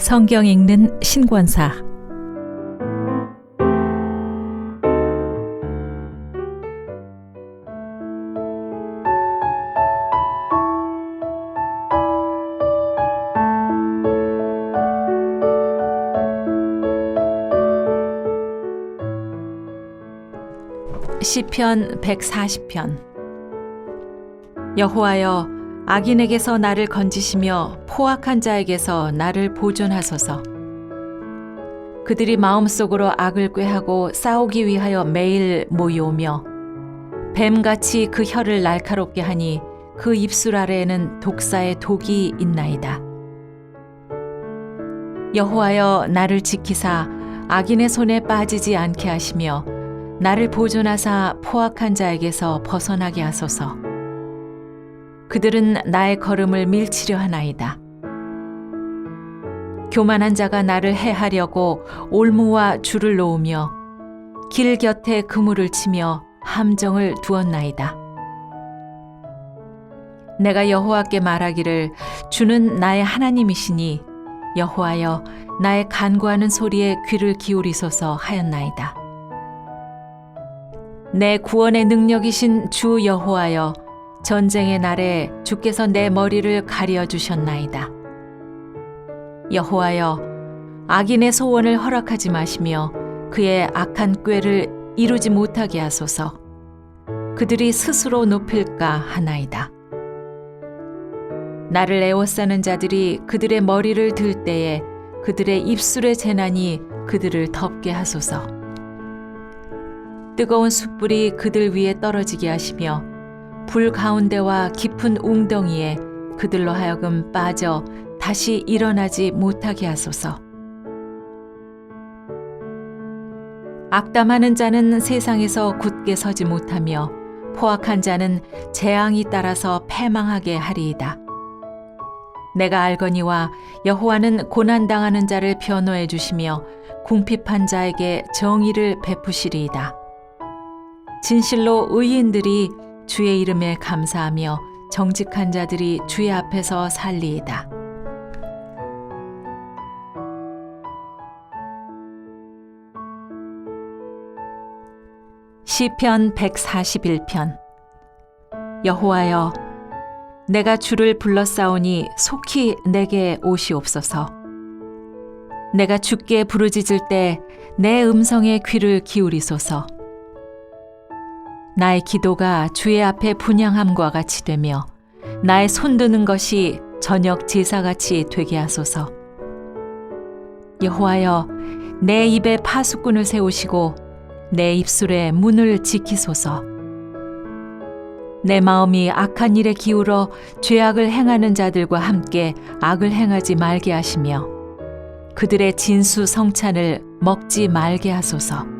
성경 읽는 신권사. 시편 140편. 여호와여 악인에게서 나를 건지시며 포악한 자에게서 나를 보존하소서 그들이 마음속으로 악을 꾀하고 싸우기 위하여 매일 모여오며 뱀같이 그 혀를 날카롭게 하니 그 입술 아래에는 독사의 독이 있나이다 여호와여 나를 지키사 악인의 손에 빠지지 않게 하시며 나를 보존하사 포악한 자에게서 벗어나게 하소서. 그들은 나의 걸음을 밀치려 하나이다. 교만한 자가 나를 해하려고 올무와 줄을 놓으며 길 곁에 그물을 치며 함정을 두었나이다. 내가 여호와께 말하기를 주는 나의 하나님이시니 여호와여 나의 간구하는 소리에 귀를 기울이소서 하였나이다. 내 구원의 능력이신 주 여호와여 전쟁의 날에 주께서 내 머리를 가려 주셨나이다. 여호와여 악인의 소원을 허락하지 마시며 그의 악한 꾀를 이루지 못하게 하소서. 그들이 스스로 높일까 하나이다. 나를 애워싸는 자들이 그들의 머리를 들 때에 그들의 입술의 재난이 그들을 덮게 하소서. 뜨거운 숯불이 그들 위에 떨어지게 하시며 불 가운데와 깊은 웅덩이에 그들로 하여금 빠져 다시 일어나지 못하게 하소서. 악담하는 자는 세상에서 굳게 서지 못하며 포악한 자는 재앙이 따라서 패망하게 하리이다. 내가 알거니와 여호와는 고난 당하는 자를 변호해 주시며 궁핍한 자에게 정의를 베푸시리이다. 진실로 의인들이 주의 이름에 감사하며 정직한 자들이 주의 앞에서 살리이다. 시편 141편. 여호와여 내가 주를 불러싸오니 속히 내게 오시옵소서. 내가 주께 부르짖을 때 내 음성에 귀를 기울이소서 나의 기도가 주의 앞에 분양함과 같이 되며 나의 손드는 것이 저녁 제사같이 되게 하소서. 여호와여 내 입에 파수꾼을 세우시고 내 입술에 문을 지키소서. 내 마음이 악한 일에 기울어 죄악을 행하는 자들과 함께 악을 행하지 말게 하시며 그들의 진수 성찬을 먹지 말게 하소서.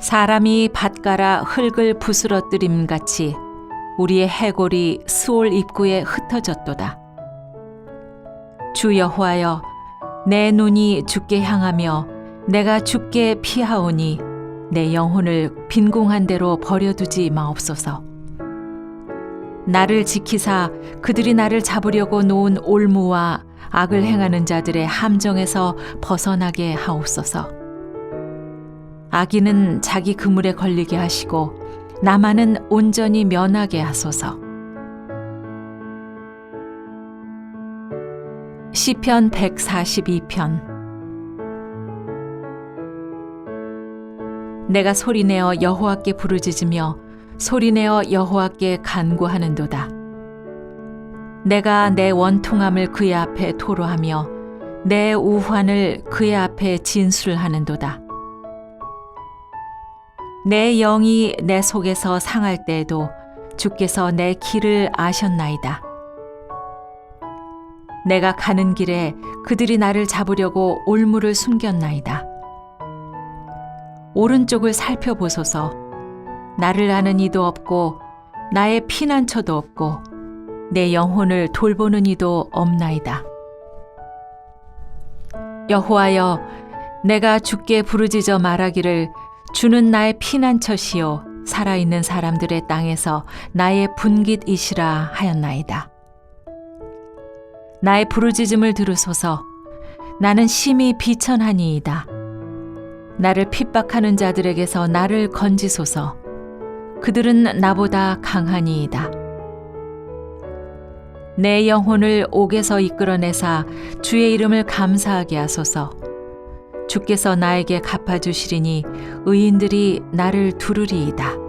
사람이 밭가라 흙을 부스러뜨림 같이 우리의 해골이 수올 입구에 흩어졌도다. 주 여호와여 내 눈이 죽게 향하며 내가 죽게 피하오니 내 영혼을 빈궁한 대로 버려두지 마옵소서. 나를 지키사 그들이 나를 잡으려고 놓은 올무와 악을 행하는 자들의 함정에서 벗어나게 하옵소서. 악인은 자기 그물에 걸리게 하시고 나만은 온전히 면하게 하소서. 시편 142편 내가 소리내어 여호와께 부르짖으며 소리내어 여호와께 간구하는도다. 내가 내 원통함을 그의 앞에 토로하며 내 우환을 그의 앞에 진술하는도다. 내 영이 내 속에서 상할 때에도 주께서 내 길을 아셨나이다. 내가 가는 길에 그들이 나를 잡으려고 올무를 숨겼나이다. 오른쪽을 살펴보소서. 나를 아는 이도 없고 나의 피난처도 없고 내 영혼을 돌보는 이도 없나이다. 여호와여, 내가 주께 부르짖어 말하기를 주는 나의 피난처시요 살아있는 사람들의 땅에서 나의 분깃이시라 하였나이다. 나의 부르짖음을 들으소서. 나는 심히 비천하니이다. 나를 핍박하는 자들에게서 나를 건지소서. 그들은 나보다 강하니이다. 내 영혼을 옥에서 이끌어내사 주의 이름을 감사하게 하소서. 주께서 나에게 갚아주시리니 의인들이 나를 두르리이다.